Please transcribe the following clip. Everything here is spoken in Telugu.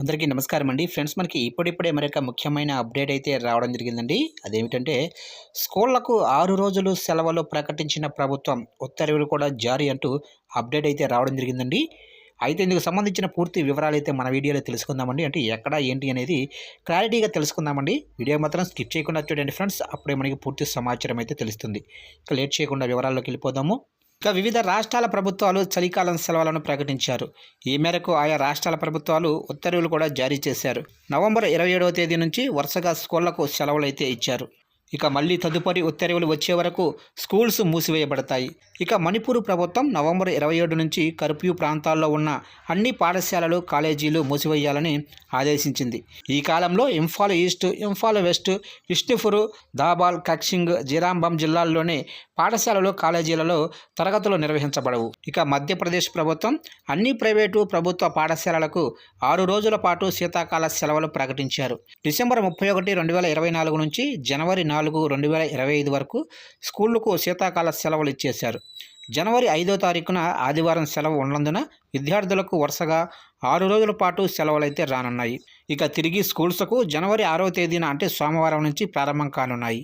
అందరికీ నమస్కారం అండి. ఫ్రెండ్స్ మనకి ఇప్పుడిప్పుడే మరొక ముఖ్యమైన అప్డేట్ అయితే రావడం జరిగిందండి. అదేమిటంటే స్కూళ్ళకు ఆరు రోజులు సెలవులు ప్రకటించిన ప్రభుత్వం ఉత్తర్వులు కూడా జారీ అంటూ అప్డేట్ అయితే రావడం జరిగిందండి. అయితే ఇందుకు సంబంధించిన పూర్తి వివరాలు అయితే మన వీడియోలో తెలుసుకుందామండి. అంటే ఎక్కడ ఏంటి అనేది క్లారిటీగా తెలుసుకుందామండి. వీడియో మాత్రం స్కిప్ చేయకుండా చూడండి ఫ్రెండ్స్. అప్పుడే మనకి పూర్తి సమాచారం అయితే తెలుస్తుంది. ఇక లేట్ చేయకుండా వివరాల్లోకి వెళ్ళిపోదాము. ఇక వివిధ రాష్ట్రాల ప్రభుత్వాలు చలికాలం సెలవులను ప్రకటించారు. ఈ మేరకు ఆయా రాష్ట్రాల ప్రభుత్వాలు ఉత్తర్వులు కూడా జారీ చేశారు. నవంబర్ ఇరవై ఏడవ తేదీ నుంచి వరుసగా స్కూళ్ళకు సెలవులు అయితే ఇచ్చారు. ఇక మళ్ళీ తదుపరి ఉత్తర్వులు వచ్చే వరకు స్కూల్స్ మూసివేయబడతాయి. ఇక మణిపూర్ ప్రభుత్వం నవంబర్ ఇరవై ఏడు నుంచి కర్ఫ్యూ ప్రాంతాల్లో ఉన్న అన్ని పాఠశాలలు కాలేజీలు మూసివేయాలని ఆదేశించింది. ఈ కాలంలో ఇంఫాల్ ఈస్ట్ ఇంఫాల్ వెస్ట్ విష్ణుఫుర్ దాబాల్ కక్సింగ్ జిరాంబం జిల్లాల్లోని పాఠశాలలు కాలేజీలలో తరగతులు నిర్వహించబడవు. ఇక మధ్యప్రదేశ్ ప్రభుత్వం అన్ని ప్రైవేటు ప్రభుత్వ పాఠశాలలకు ఆరు రోజుల పాటు శీతాకాల సెలవులు ప్రకటించారు. డిసెంబర్ ముప్పై ఒకటి రెండు వేల ఇరవై నాలుగు నుంచి జనవరి నాలుగు నాలుగు రెండు వేల ఇరవై ఐదు వరకు స్కూళ్ళకు శీతాకాల సెలవులు ఇచ్చేశారు. జనవరి ఐదో తారీఖున ఆదివారం సెలవు ఉన్నందున విద్యార్థులకు వరుసగా ఆరు రోజుల పాటు సెలవులైతే రానున్నాయి. ఇక తిరిగి స్కూల్స్కు జనవరి ఆరో తేదీన అంటే సోమవారం నుంచి ప్రారంభం కానున్నాయి.